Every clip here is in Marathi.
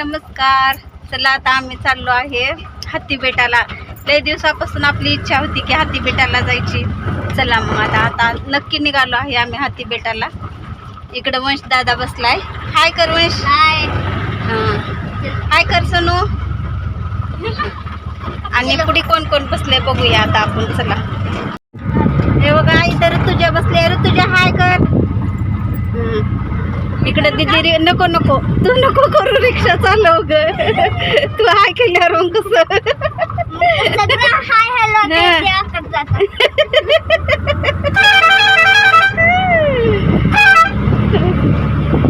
नमस्कार. चला आता आम्ही चाललो आहे हत्ती बेटाला. लय दिवसापासून आपली इच्छा होती की हत्ती बेटाला जायची. चला मग आता आता नक्की निघालो आहे आम्ही हत्ती बेटाला. इकडं वंश दादा बसलाय. हाय कर वंश. हाय. हाय कर सोनू. आणि पुढे कोण कोण बसले बघूया आता आपण. चला. हे बघा इथं ऋतुजा बसले ऋतुजा हाय कर. इकडे दिदी रे नको नको. तू नको करू रिक्षा चालव ग. तू हाय केल्यावर मग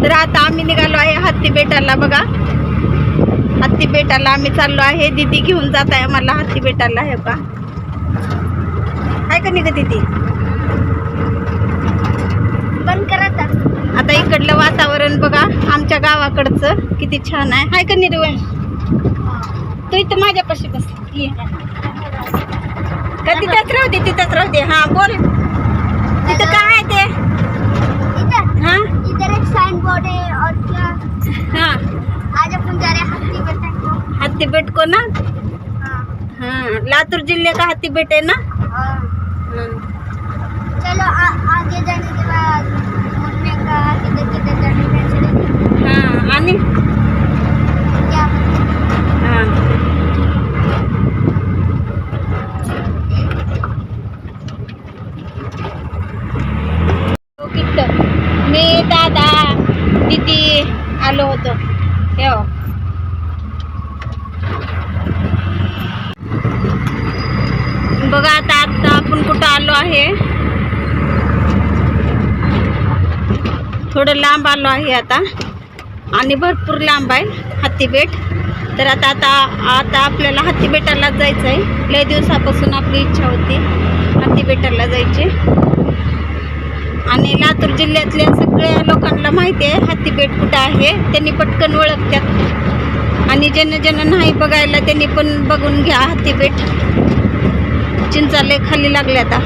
तर आता आम्ही निघालो आहे हत्ती बेटाला बघा. हत्ती बेटाला आम्ही चाललो आहे. दीदी घेऊन जात आहे आम्हाला हत्ती बेटाला हे का हाय का नाही का दीदी बंद करायचा आता इकडलं वातावरण बघा आमच्या गावाकडचं किती छान आहे. हाय का निर्वंश तू इथं माझ्यापाशी बस. का तिथंच राहू दे तिथंच राहू दे. हा बोल. तिथं काय आहे ते? इधर हा? इधर एक साइन बोर्ड है. और क्या आज अपन जा रहे हत्ती बेटा. को ना हाँ. लातूर जिल्हे का हत्ती बेट आहे ना. चलो आ, आगे जाने के बाद आणि? मी दादा दीदी आलो होतो. हे बघा आता आता आपण कुठं आलो आहे? थोडं लांब आलो आहे आता. आणि भरपूर लांब आहे हत्तीबेट तर आता आता आता आपल्याला हत्तीबेटाला जायचं आहे लय दिवसापासून आपली इच्छा होती हत्तीबेटाला जायची. आणि लातूर जिल्ह्यातल्या सगळ्या लोकांना माहिती आहे हत्तीबेट कुठं आहे. त्यांनी पटकन ओळखतात आणि ज्यांना ज्यांना नाही बघायला त्यांनी पण बघून घ्या हत्तीबेट चिंचाले खाली लागले आता.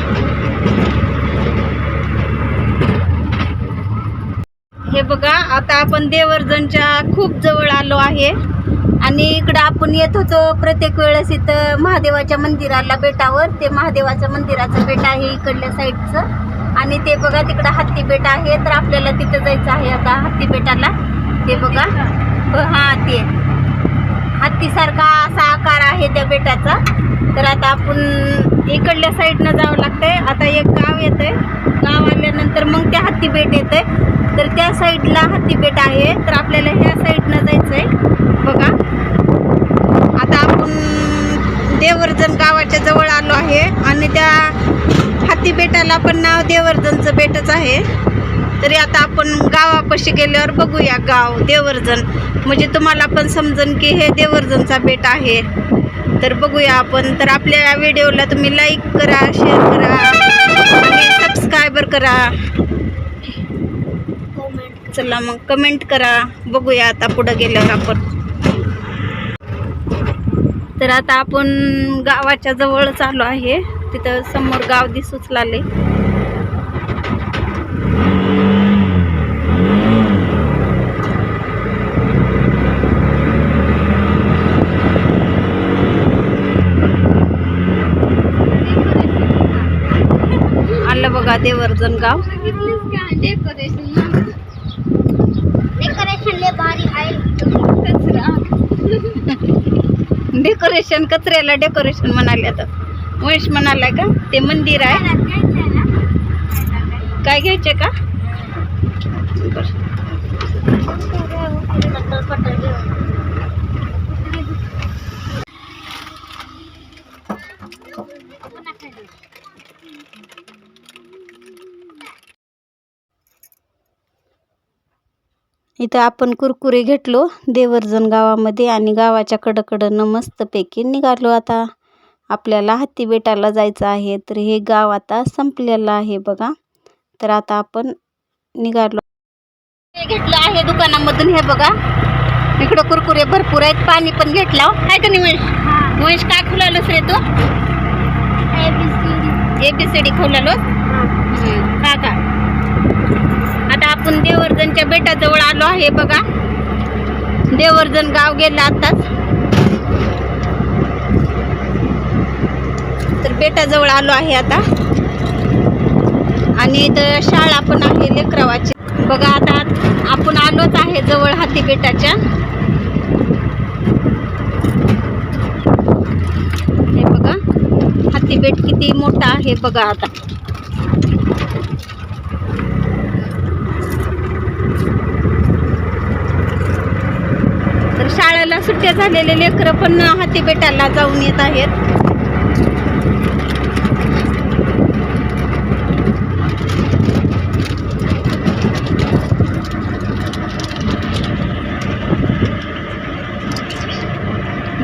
हे बघा आता आपण देवर्जनच्या खूप जवळ आलो आहे. आणि इकडं आपण येत होतो प्रत्येक वेळेस इथं महादेवाच्या मंदिराला बेटावर. ते महादेवाच्या मंदिराचं बेट आहे इकडल्या साईडचं. आणि ते बघा तिकडं हत्ती बेट आहे. तर आपल्याला तिथं जायचं आहे आता हत्ती बेटाला. ते बघा. ब- हा ते. हत्तीसारखा असा आकार आहे त्या बेटाचा. तर आता आपण इकडल्या साईडनं जावं लागतंय. आता एक गाव येतंय. गाव आल्यानंतर मग त्या हत्ती बेट येतंय. तर त्या साईडला हत्ती बेट आहे. तर आपल्याला ह्या साईडनं जायचं आहे बघा. आता आपण देवर्जन गावाच्या जवळ आलो आहे. आणि त्या हत्ती बेटाला पण नाव देवर्जनचं बेटच आहे. तरी आता आपण गावापाशी गेल्यावर बघूया गाव देवर्जन म्हणजे तुम्हाला पण समजन की हे देवर्जनचा बेट आहे. तर बघूया आपण. तर आपल्या व्हिडिओला तुम्ही लाईक करा शेअर करा. आणि सबस्क्रायबर करा. चला मग कमेंट करा. बघूया आता पुढं गेल्यावर आपण. तर आता आपण गावाच्या जवळच आलो आहे. तिथं समोर गाव दिसूच लागले आलं बघा देवर्जन गाव डेकोरेशन ले भारी आहे डेकोरेशन कचऱ्याला डेकोरेशन म्हणाले आता. महेश म्हणालाय का? ते मंदिर आहे. काय घ्यायचे का? बरं. इथं आपण कुरकुरे घेतलो देवर्जन गावामध्ये आणि गावाच्या कडकडनं मस्तपैकी निघालो आता. आपल्याला हत्ती बेटाला जायचं आहे तर हे गाव आता संपलेलं आहे बघा. तर आता आपण निघालो. हे घेतलं आहे दुकानामधून हे बघा. इकडं कुरकुरे भरपूर आहेत पाणी पण घेतलं आहे का नाही महेश? काय खुलालोस रे तू? A B C D खुलालोस? का का? आपण देवर्जनच्या बेटाजवळ आलो आहे बघा. देवर्जन गाव गेलं आताच. तर बेटाजवळ आलो आहे आता. आणि इथं शाळा पण आहे लेकरावाची. बघा आता आपण आलोच आहे जवळ हाती बेटाच्या. हे बघा. हाती बेट किती मोठा आहे बघा आता. तर शाळेला सुट्ट्या झालेले लेकरं पण हाती बेटाला जाऊन येत आहेत.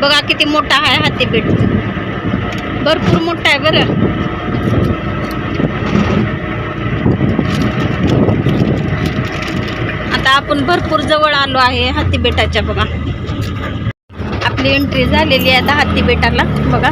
बघा किती मोठा आहे हाती भरपूर मोठा आहे बरं. आता आपण भरपूर जवळ आलो आहे हातीबेटाच्या बघा. आपली एंट्री झालेली आहे आता हत्ती बेटाला. बघा.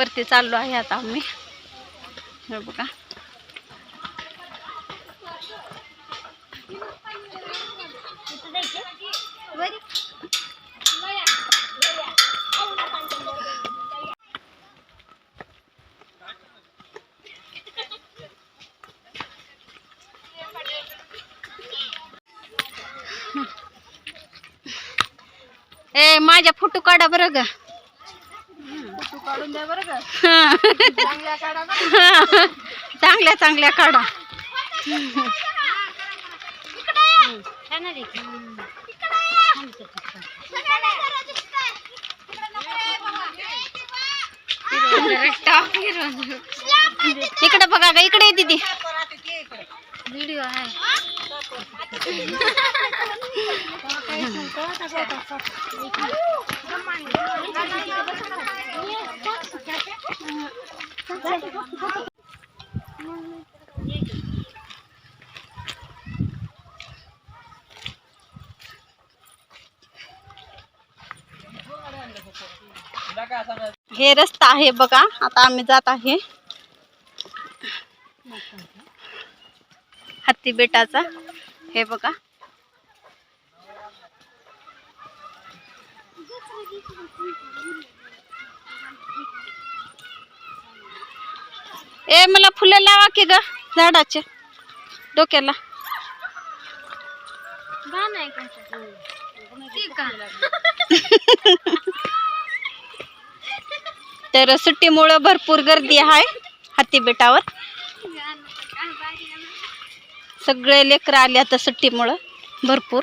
वरती चाललो आहे आता आम्ही. बघा. ए माझ्या फोटो काढा बरं ग. काढून द्या बरं का. हा. चांगल्या काढा चांगल्या चांगल्या काढा. इकडे बघा ग इकडे दीदी. व्हिडिओ आहे हे रस्ता आहे बघा आता आम्ही जात आहे. हत्ती बेटाचा. हे बघा. ए मला फुले लावा की ग झाडाचे. डोक्याला. तर सुट्टीमुळं भरपूर गर्दी आहे हत्ती बेटावर. सगळे लेकरं आले आता सुट्टीमुळं भरपूर.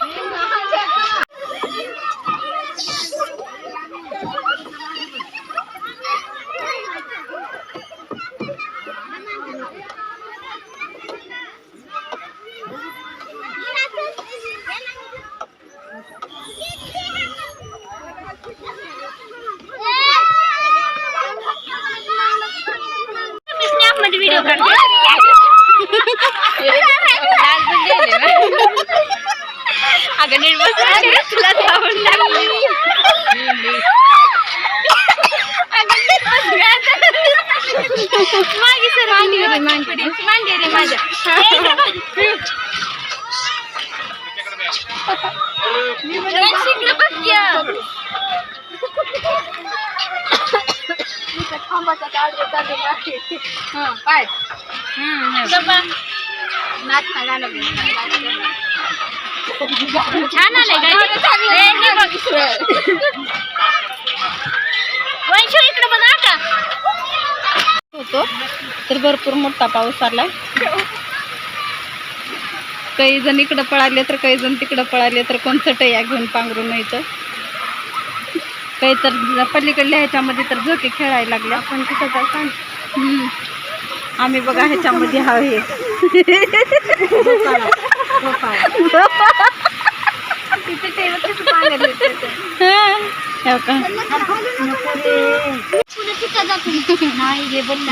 मध्ये व्हिडिओ अगं नीट बस तुला सावड लागली मागे सर मांडी मांडी रे माझ्या छान आलंय वंशू इकडे बघा का? होतो. तर भरपूर मोठा पाऊस आलाय काही जण इकडं पळाले तर काही जण तिकडं पळाले तर कोण चटया घेऊन पांघरून येतं काही तर पलीकडल्या ह्याच्यामध्ये तर झोके खेळायला लागले. आपण जाऊ हम्म. आम्ही बघा ह्याच्यामध्ये हवे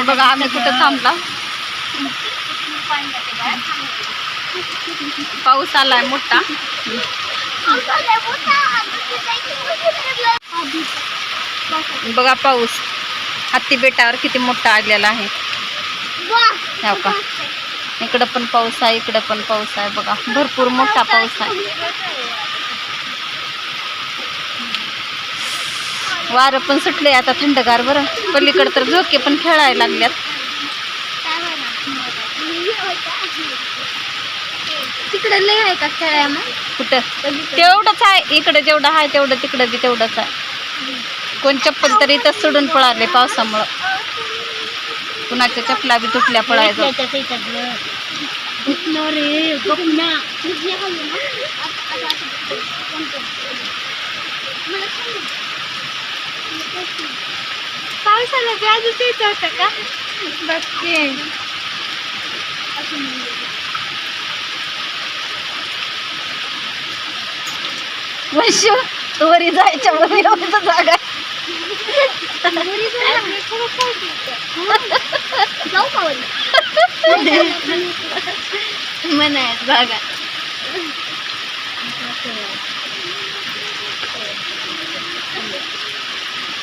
बघा आम्ही कुठं थांबला? पाऊस आलाय मोठा. बघा पाऊस. हत्ती बेटावर किती मोठा आलेला आहे. हो का? इकडं पण पाऊस आहे इकडं पण पाऊस आहे. बघा भरपूर मोठा पाऊस आहे. वारं पण सुटले आता थंडगार बरं. पलीकडं तर झोके पण खेळायला लागल्यात. तिकडे लय आहे का खेळाय मग कुठं? तेवढंच आहे. इकडं जेवढं आहे तेवढं तिकडं बी तेवढंच आहे. कोण चप्पल तरी इथं सोडून पळाले पावसामुळं. कुणाच्या चपला बी तुटल्या पळायचं. पावसाला व्याजच येत होतं का? बघते. वैश्य वरी जायच्या वर एवढं जागा आहे. जाऊ का जागा.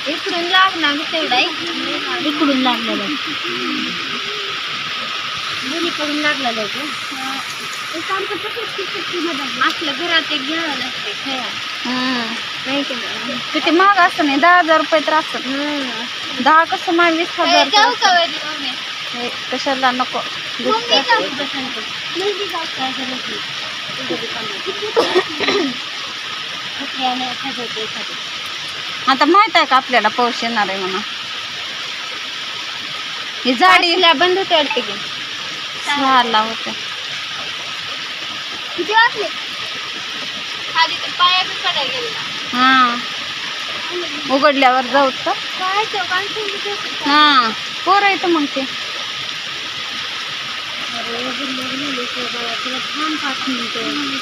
इकडून लागणार तेवढा इकडून लागलेलं दोन्हीकडून लागलेलं आपल्या घरात एक घ्यावं लागते? किती महाग असतं नाही दहा हजार रुपये तर असत दहा कसं माग वीस हजार हे कशाला नको. आता माहीत आहे का आपल्याला पाऊस येणार आहे म्हणून? ही पाचला बंद होते वाटते की. सहाला होते. किती वाजले? खाली तर पाया बी पडायला गेले. हा. उघडल्यावर जाऊ काय कसं हा. पोरं येतं मग ते. थांब पाच मिनिटं.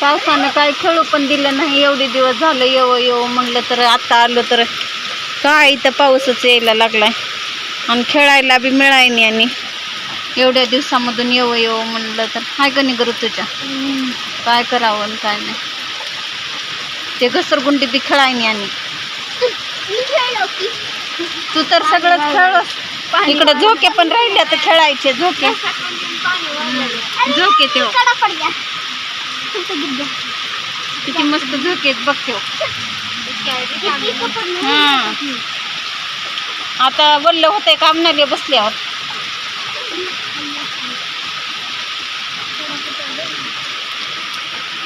पावसानं काय खेळू पण दिलं नाही. एवढे दिवस झालं येव येव म्हणलं तर आता आलो तर काय? इथं पाऊसच यायला लागलाय. आणि खेळायला बी मिळाय नाही आणि एवढ्या दिवसामधून येव येव म्हणलं तर. हाय का नाही तुझ्या काय करावं आणि काय नाही. ते घसरगुंडी बी खेळाय नाही आणि. तू तर सगळं खेळ इकडं झोके पण राहिले तर खेळायचे झोके. झोके ते हो. किती मस्त झोके बघ ठेव हा. हो. आता वल्ल होतंय काम नाही बसल्यावर.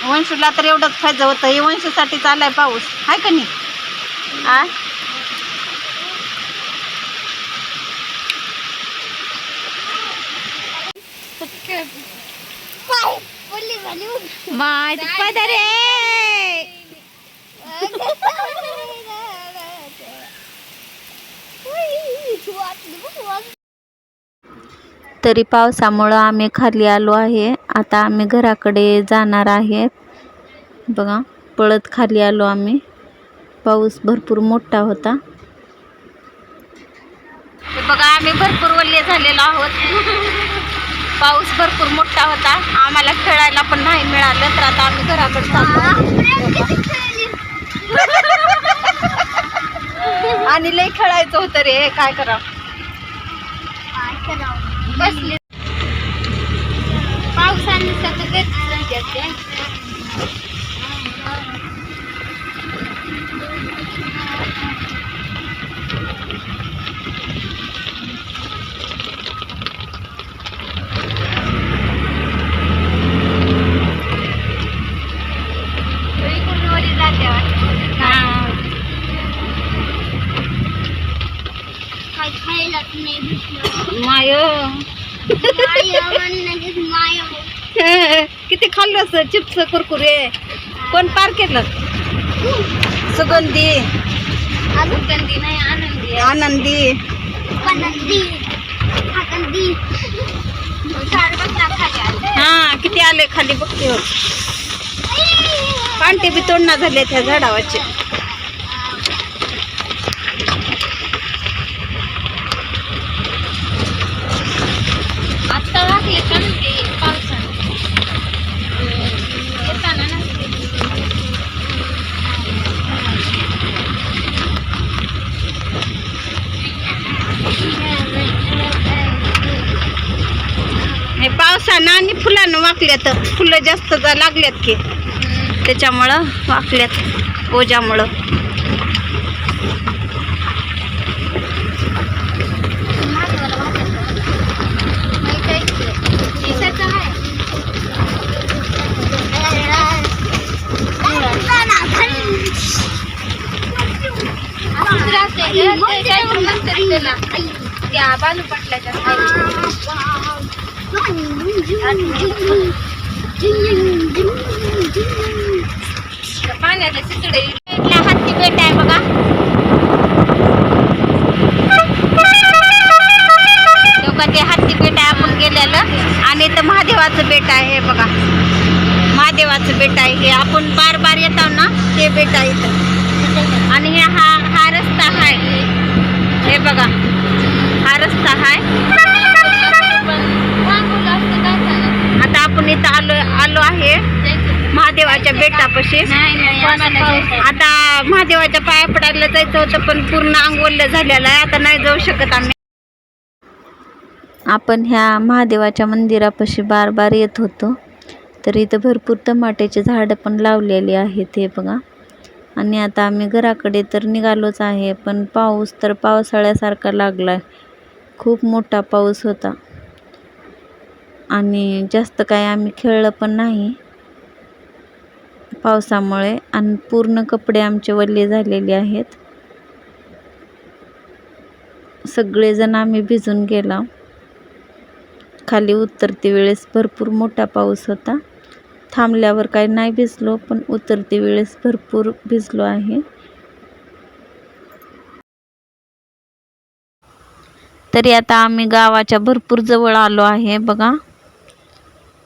वंशूला तर एवढंच फायदा होतं. हे वंशूसाठी चालाय पाऊस. आहे का नाही? आ? बोलली. माय पदरे उई, वाटली बघ, वाटली. तरी पावसामुळं आम्ही खाली आलो आहे. आता आम्ही घराकडे जाणार आहे. बघा पळत खाली आलो आम्ही. पाऊस भरपूर मोठा होता. बघा आम्ही भरपूर वल्ले झालेलो आहोत. पाऊस भरपूर मोठा होता. आम्हाला खेळायला पण नाही मिळालं तर आता आम्ही घराकडे चाललो आणि लई खेळायचं होतं रे काय करा काय करावं? बसले. पावसाने सगळं काय खायलाच नाही भेटलं माय माय म्हणलं खाल्लं असं चिप्स कुरकुरे कोण पार केलं. सुगंधी. सुगंधी नाही आनंदी आनंदी. हा किती आले खाली बघते हो पांटे बी तोडणा झाले त्या झाडावरचे आता लागले का ना ते पावसाने येताना ना हे पावसानं आणि फुलानं वाकल्यात फुलं जास्त लागल्यात की. त्याच्यामुळं वाकल्यात ओझ्यामुळं. त्या बालू पटल्याच्या पाण्याच्या चितडे हत्ती बेट आहे बघा. लोक ते हत्ती बेट आहे आपण गेलेलं आणि इथं महादेवाचं बेट आहे हे बघा. महादेवाचं बेट आहे हे आपण बार बार येतो ना ते बेट आहे इथं आणि हे हा हा रस्ता आहे हे बघा हा रस्ता आहे आपण इथं आलो आलो आहे. महादेवाच्या बेटापाशी. आता महादेवाच्या पाया पडायला जायचं होतं पण पूर्ण अंगवल्ल झालेलं आहे. आता नाही जाऊ शकत आम्ही. आपण ह्या महादेवाच्या मंदिरापाशी बार बार येत होतो. तर इथं भरपूर टमाट्याचे झाडं पण लावलेली आहेत हे बघा. आणि आता आम्ही घराकडे तर निघालोच आहे पण पाऊस तर पावसाळ्यासारखा लागला खूप मोठा पाऊस होता. आणि जास्त काय आम्ही खेळलं पण नाही. पावसामुळे आणि पूर्ण कपडे आमचे वल्ले झालेले आहेत. सगळेजण आम्ही भिजून गेला. खाली उतरते वेळेस भरपूर मोठा पाऊस होता. थांबल्यावर काही नाही भिजलो पण उतरते वेळेस भरपूर भिजलो आहे. तरी आता आम्ही गावाच्या भरपूर जवळ आलो आहे बघा.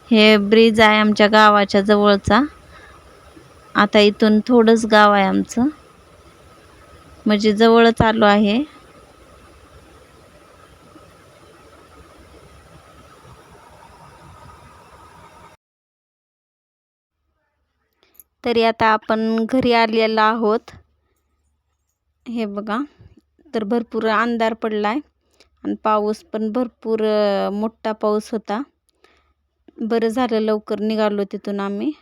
हे ब्रिज आहे आमच्या गावाच्या जवळचा. आता इथून थोडंच गाव आहे आमचं. म्हणजे जवळच आलो आहे. तरी आता आपण घरी आलेलो आहोत. हे बघा तर भरपूर अंधार पडला आहे आणि पाऊस पण भरपूर मोठा पाऊस होता. बरं झालं लवकर निघालो तिथून आम्ही.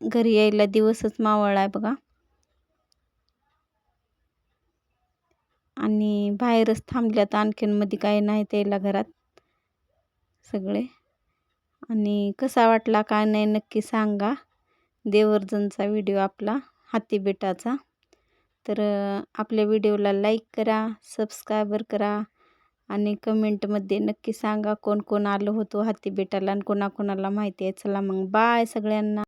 घरी यायला दिवसच मावळला आहे बघा. आणि बाहेरच थांबल्यात आणखीन मध्ये काही नाही त्याला घरात सगळे. आणि कसा वाटला काय नाही नक्की सांगा. देवर्जनचा व्हिडिओ आपला हाती बेटाचा तर आपल्या व्हिडिओला लाईक करा सबस्क्रायबर करा. आणि कमेंटमध्ये नक्की सांगा कोण कोण आलं होतो हाती बेटाला आणि कोणाकोणाला माहिती आहे. चला मग बाय सगळ्यांना.